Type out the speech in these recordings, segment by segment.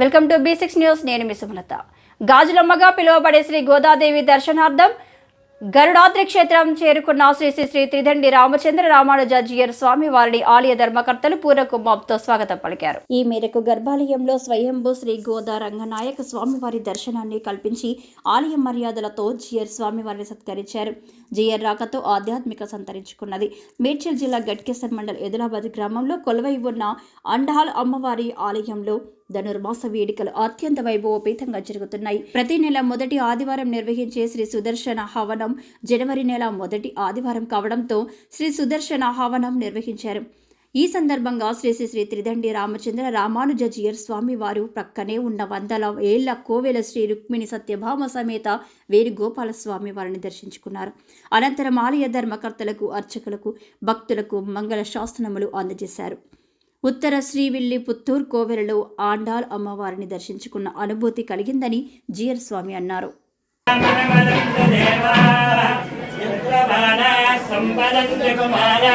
Welcome to B six news. నేను మీ సుమలత. గాజులమ్మగా పిలువబడే శ్రీ గోదాదేవి దర్శనార్థం గరుడాద్రి క్షేత్రం చేరుకున్న శ్రీ శ్రీ శ్రీ త్రిదండి రామచంద్ర రామానుజాజియర్ స్వామి వారిని ఆలయ ధర్మకర్తలు పూర్వకు మాప్తో స్వాగతం పలికారు. ఈ మేరకు గర్భాలయంలో స్వయంభూ శ్రీ గోదా రంగనాయక స్వామివారి దర్శనాన్ని కల్పించి ఆలయ మర్యాదలతో జియర్ స్వామివారిని సత్కరించారు. జియర్ రాకతో ఆధ్యాత్మిక సంతరించుకున్నది. మేడ్చల్ జిల్లా గట్కేసర్ మండల్ ఎదులాబాద్ గ్రామంలో కొలువై ఉన్న అండాల్ అమ్మవారి ఆలయంలో ధనుర్మాస వేడుకలు అత్యంత వైభవోపేతంగా జరుగుతున్నాయి. ప్రతి నెల మొదటి ఆదివారం నిర్వహించే శ్రీ సుదర్శన హవనం జనవరి నెల మొదటి ఆదివారం కావడంతో శ్రీ సుదర్శన హవనం నిర్వహించారు. ఈ సందర్భంగా శ్రీ శ్రీ శ్రీ త్రిదండి రామచంద్ర రామానుజజియర్ స్వామి వారు ప్రక్కనే ఉన్న వందల ఏళ్ళ కోవెల శ్రీ రుక్మిణి సత్యభామ సమేత వేణుగోపాల స్వామి వారిని దర్శించుకున్నారు. అనంతరం ఆలయ ధర్మకర్తలకు అర్చకులకు భక్తులకు మంగళ శాసనములు అందజేశారు. ఉత్తర శ్రీవిల్లి పుత్తూర్ కోవెలలో ఆండాల్ అమ్మవారిని దర్శించుకున్న అనుభూతి కలిగిందని జియర్ స్వామి అన్నారు సంపదంతి కుమారా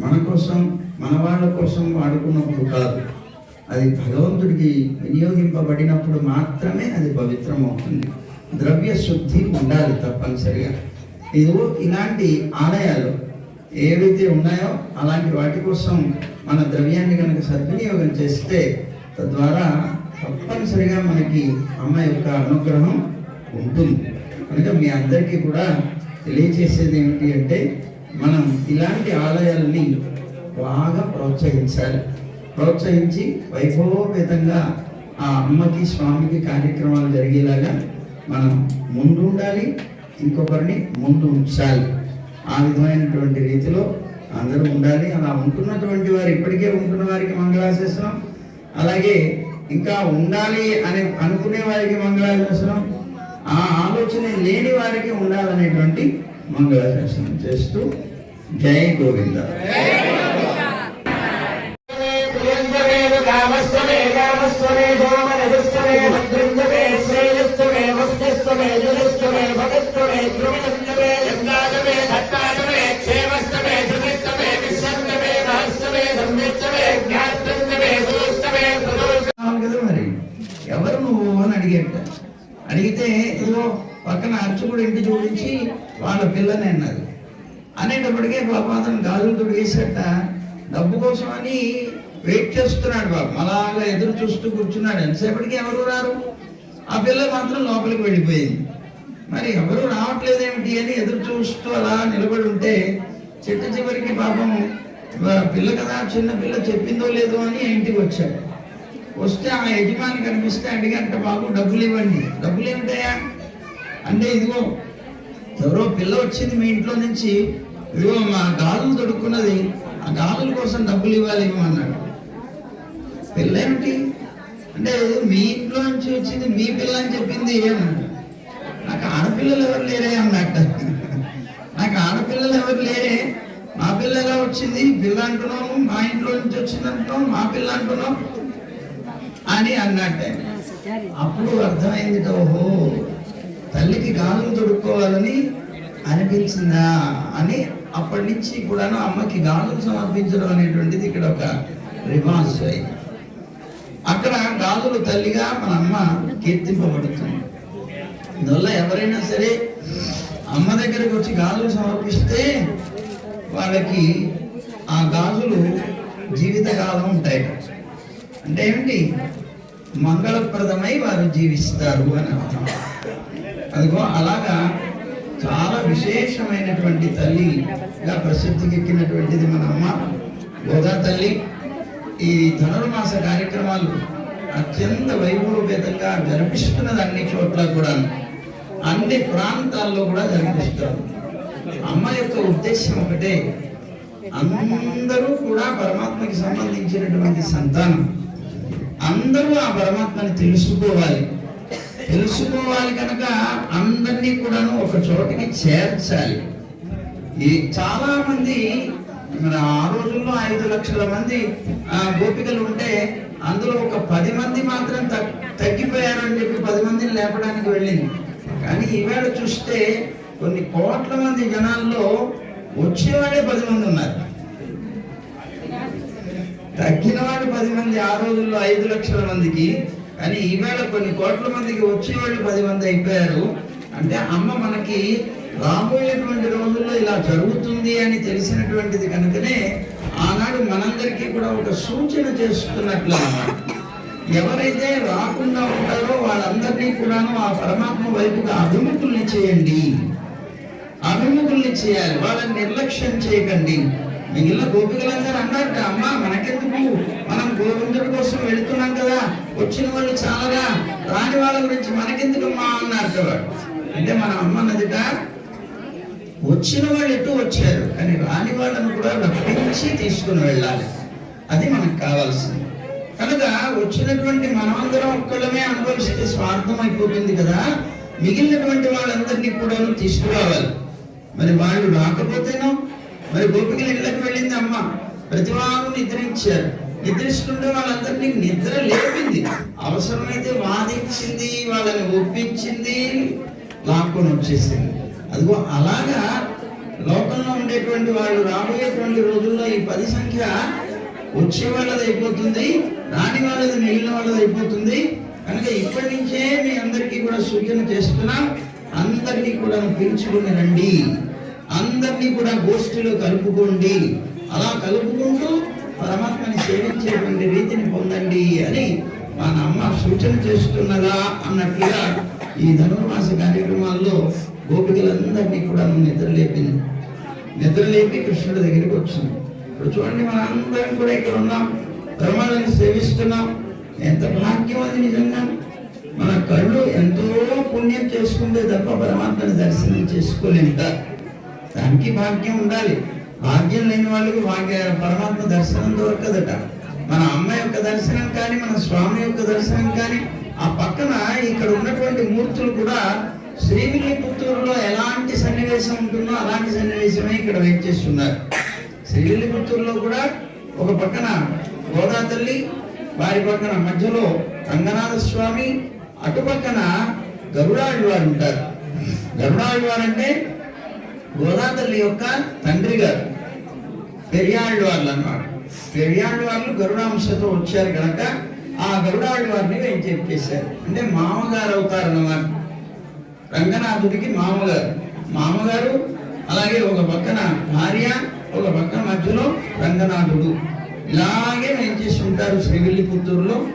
మన కోసం మన వాళ్ళ కోసం వాడుకున్నప్పుడు కాదు. అది భగవంతుడికి వినియోగింపబడినప్పుడు మాత్రమే అది పవిత్రం అవుతుంది ద్రవ్య శుద్ధి ఉండాలి తప్పనిసరిగా. ఇది ఇలాంటి ఆలయాలు ఏవైతే ఉన్నాయో అలాంటి వాటి కోసం మన ద్రవ్యాన్ని కనుక సద్వినియోగం చేస్తే తద్వారా తప్పనిసరిగా మనకి అమ్మ యొక్క అనుగ్రహం ఉంటుంది. కనుక మీ అందరికీ కూడా తెలియచేసేది ఏమిటి అంటే మనం ఇలాంటి ఆలయాలని బాగా ప్రోత్సహించాలి. ప్రోత్సహించి వైభవోపేతంగా ఆ అమ్మకి స్వామికి కార్యక్రమాలు జరిగేలాగా మనం ముందు ఉండాలి ఇంకొకరిని ముందు ఉంచాలి. ఆ విధమైనటువంటి రీతిలో అందరూ ఉండాలి. అలా ఉంటున్నటువంటి వారు ఇప్పటికే ఉంటున్న వారికి మంగళాశిస్తున్నాం అలాగే ఇంకా ఉండాలి అని అనుకునే వారికి మంగళాశిస్తున్నాం ఆ ఆలోచన లేని వారికి ఉండాలనేటువంటి మంగళాశాసనం చేస్తూ జై గోవింద. ప్రియంజమే కామస్వమే అయితే ఏదో పక్కన అర్చకుడు ఇంటి జోడించి వాళ్ళ పిల్లని అన్నారు. అనేటప్పటికే పాపం అతను గాజులు తొడిగేసట డబ్బు కోసం అని వెయిట్ చేస్తున్నాడు బాబు. అలాగా ఎదురు చూస్తూ కూర్చున్నాడు. ఎంతసేపటికి ఎవరు రారు? ఆ పిల్ల మాత్రం లోపలికి వెళ్ళిపోయింది. మరి ఎవరు రావట్లేదేమిటి అని ఎదురు చూస్తూ అలా నిలబడి ఉంటే చిట్ట చివరికి పాపం పిల్ల కదా చిన్న పిల్ల చెప్పిందో లేదో అని ఇంటికి వచ్చాడు. వస్తే ఆ యజమాని కనిపిస్తే అడిగంట బాబు డబ్బులు ఇవ్వండి. డబ్బులు ఏమిటయా అంటే ఇదిగో ఎవరో పిల్ల వచ్చింది మీ ఇంట్లో నుంచి. ఇదిగో మా గాజులు దొడుక్కున్నది ఆ గాజుల కోసం డబ్బులు ఇవ్వాలి ఇవ్వమన్నాడు పిల్ల ఏమిటి? అంటే మీ ఇంట్లో నుంచి వచ్చింది మీ పిల్ల అని చెప్పింది అన్నాడు. నాకు ఆడపిల్లలు ఎవరు లేరే అన్నట్టు నాకు ఆడపిల్లలు ఎవరు లేరే. మా పిల్ల ఎలా వచ్చింది? పిల్ల అంటున్నాము మా ఇంట్లో నుంచి వచ్చింది అంటున్నాం మా పిల్ల అంటున్నాం అని అన్నట్ట అప్పుడు అర్థమైంది ఓహో తల్లికి గాలం తొడుక్కోవాలని అనిపించిందా అని అప్పటి నుంచి కూడాను అమ్మకి గాలం సమర్పించడం అనేటువంటిది ఇక్కడ ఒక రివాజ్ అయింది. అక్కడ గాజులు తల్లిగా మన అమ్మ కీర్తింపబడుతుంది. అందువల్ల ఎవరైనా సరే అమ్మ దగ్గరకు వచ్చి గాజులు సమర్పిస్తే వాళ్ళకి ఆ గాజులు జీవితకాలం ఉంటాయి. అంటే ఏమిటి? మంగళప్రదమై వారు జీవిస్తారు అని అర్థం. అదిగో అలాగా చాలా విశేషమైనటువంటి తల్లిగా ప్రసిద్ధికెక్కినటువంటిది మన అమ్మ. గోదా తల్లి ఈ ధనుర్మాస కార్యక్రమాలు అత్యంత వైభవపేతంగా జరిపిస్తున్నది అన్ని చోట్ల కూడా అన్ని ప్రాంతాల్లో కూడా జరిపిస్తారు. అమ్మ యొక్క ఉద్దేశం ఒకటే అందరూ కూడా పరమాత్మకి సంబంధించినటువంటి సంతానం. అందరూ ఆ పరమాత్మని తెలుసుకోవాలి. తెలుసుకోవాలి కనుక అందరినీ కూడాను ఒక చోటికి చేర్చాలి. ఈ చాలా మంది మరి ఆ రోజుల్లో ఐదు లక్షల మంది ఆ, గోపికలు ఉంటే అందులో ఒక పది మంది మాత్రం తగ్- తగ్గిపోయారని చెప్పి పది మందిని లేపడానికి వెళ్ళింది. కానీ ఈవేళ చూస్తే కొన్ని కోట్ల మంది జనాల్లో వచ్చేవాడే పది మంది ఉన్నారు. తగ్గిన వాళ్ళు పది మంది ఆ రోజుల్లో ఐదు లక్షల మందికి. కానీ ఈవేళ కొన్ని కోట్ల మందికి వచ్చేవాళ్ళు పది మంది అయిపోయారు. అంటే అమ్మ మనకి రాబోయేటువంటి రోజుల్లో ఇలా జరుగుతుంది అని తెలిసినటువంటిది కనుకనే ఆనాడు మనందరికీ కూడా ఒక సూచన చేస్తున్నట్లు అన్నమాట ఎవరైతే రాకుండా ఉంటారో వాళ్ళందరినీ కూడాను ఆ పరమాత్మ వైపుగా అభిముఖుల్ని చేయండి. అభిముఖుల్ని చేయాలి వాళ్ళని నిర్లక్ష్యం చేయకండి. మిగిలిన గోపికలందరూ అన్నారు అమ్మ మనకెందుకు? మనం గోవిందుడి కోసం వెళుతున్నాం కదా వచ్చిన వాళ్ళు చాలగా రాని వాళ్ళ గురించి మనకెందుకు అమ్మా అన్నారు వాడు. అంటే మన అమ్మ అన్నదిట వచ్చిన వాళ్ళు ఎటు వచ్చారు కానీ రాని వాళ్ళను కూడా రప్పించి తీసుకుని వెళ్ళాలి. అది మనకు కావాల్సింది. కనుక వచ్చినటువంటి మనమందరం ఒక్కళ్ళమే అనుభవిస్తే స్వార్థం అయిపోతుంది కదా. మిగిలినటువంటి వాళ్ళందరినీ కూడా తీసుకురావాలి. మరి వాళ్ళు రాకపోతేనో మరి గోపికలు ఇళ్ళకి వెళ్ళింది అమ్మ. ప్రతివారు నిద్రించారు నిద్రిస్తుంటే వాళ్ళందరినీ నిద్ర లేపింది. అవసరమైతే వాదించింది వాళ్ళని ఒప్పించింది లాక్కొని వచ్చేసింది. అదిగో అలాగా లోకంలో ఉండేటువంటి వాళ్ళు రాబోయేటువంటి రోజుల్లో ఈ పది సంఖ్య వచ్చే వాళ్ళది అయిపోతుంది రాని వాళ్ళది మిగిలిన వాళ్ళది అయిపోతుంది. కనుక ఇప్పటి నుంచే మీ అందరికీ కూడా సూచన చేస్తున్నాం. అందరినీ కూడా పిలుచుకుని రండి. అందరినీ కూడా గోష్ఠిలో కలుపుకోండి. అలా కలుపుకుంటూ పరమాత్మని సేవించేటువంటి రీతిని పొందండి అని మన అమ్మ సూచన చేస్తున్నదా అన్నట్లుగా ఈ ధనుర్మాస కార్యక్రమాల్లో గోపికలందరినీ కూడా నిద్రలేపింది నిద్రలేపి కృష్ణుడి దగ్గరికి వచ్చింది. ఇప్పుడు చూడండి మన అందరం కూడా ఇక్కడ ఉన్నాం. బ్రహ్మాలను సేవిస్తున్నాం. ఎంత భాగ్యం అది నిజంగా. మన కళ్ళు ఎంతో పుణ్యం చేసుకుంటే తప్ప పరమాత్మని దర్శనం చేసుకోలేదు దానికి భాగ్యం ఉండాలి. భాగ్యం లేని వాళ్ళకి భాగ్య పరమాత్మ దర్శనం దొరకదట. మన అమ్మ యొక్క దర్శనం కానీ మన స్వామి యొక్క దర్శనం కానీ ఆ పక్కన ఇక్కడ ఉన్నటువంటి మూర్తులు కూడా శ్రీవిల్లిపుత్తూరులో ఎలాంటి సన్నివేశం ఉంటుందో అలాంటి సన్నివేశమే ఇక్కడ వెయిట్ చేస్తున్నారు. శ్రీవిల్లిపుత్తూరులో కూడా ఒక పక్కన గోదా తల్లి వారి పక్కన మధ్యలో రంగనాథ స్వామి అటు పక్కన గరుడాళ్ళు వారు ఉంటారు. గరుడాళ్ళు వారంటే అంటే గోదాతల్లి యొక్క తండ్రి గారు. పెరియాళ్ళు వాళ్ళు అన్నమాట. పెరియాళ్ళు వాళ్ళు గరుడాంశతో వచ్చారు కనుక ఆ గరుడాళ్ళు వారిని ఏం చెప్పేశారు అంటే మామగారు అవుతారు అన్నమాట రంగనాథుడికి మామగారు. మామగారు అలాగే ఒక పక్కన భార్య ఒక పక్కన మధ్యలో రంగనాథుడు. ఇలాగే ఏం చేసి ఉంటారు శ్రీవిల్లిపుత్తూరులో?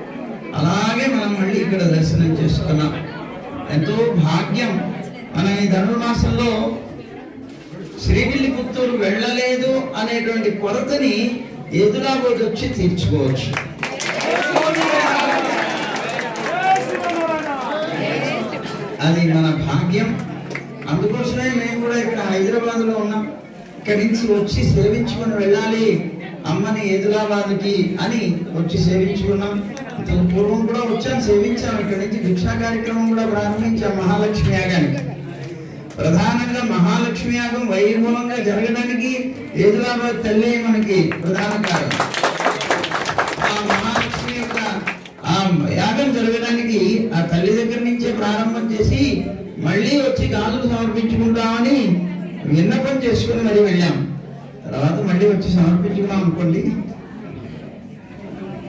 అలాగే మనం మళ్ళీ ఇక్కడ దర్శనం చేసుకున్నాం. ఎంతో భాగ్యం. మన ఈ ధనుర్మాసంలో శ్రీవిల్లిపుత్తూరు వెళ్ళలేదు అనేటువంటి కొరతని ఎదురాబోది వచ్చి తీర్చుకోవచ్చు. అది మన భాగ్యం. అందుకోసమే మేము కూడా ఇక్కడ హైదరాబాద్లో ఉన్నాం. ఇక్కడి నుంచి వచ్చి సేవించుకొని వెళ్ళాలి. అమ్మని ఎదురాబాద్కి అని వచ్చి సేవించుకున్నాం. ఇంతకు పూర్వం కూడా వచ్చాం సేవించాం. ఇక్కడి నుంచి భిక్షా కార్యక్రమం కూడా ప్రారంభించాం మహాలక్ష్మి యాగానికి. ప్రధానంగా మహాలక్ష్మి యాగం వైభవంగా జరగడానికి ఏదులాబాద్ తల్లి మనకి ప్రధాన కారణం. ఆ మహాలక్ష్మి యొక్క ఆ యాగం జరగడానికి ఆ తల్లి దగ్గర నుంచే ప్రారంభం చేసి మళ్ళీ వచ్చి గాజులు సమర్పించుకుంటామని విన్నపం చేసుకుని మరి వెళ్ళాం. తర్వాత మళ్ళీ వచ్చి సమర్పించుకున్నాం అనుకోండి.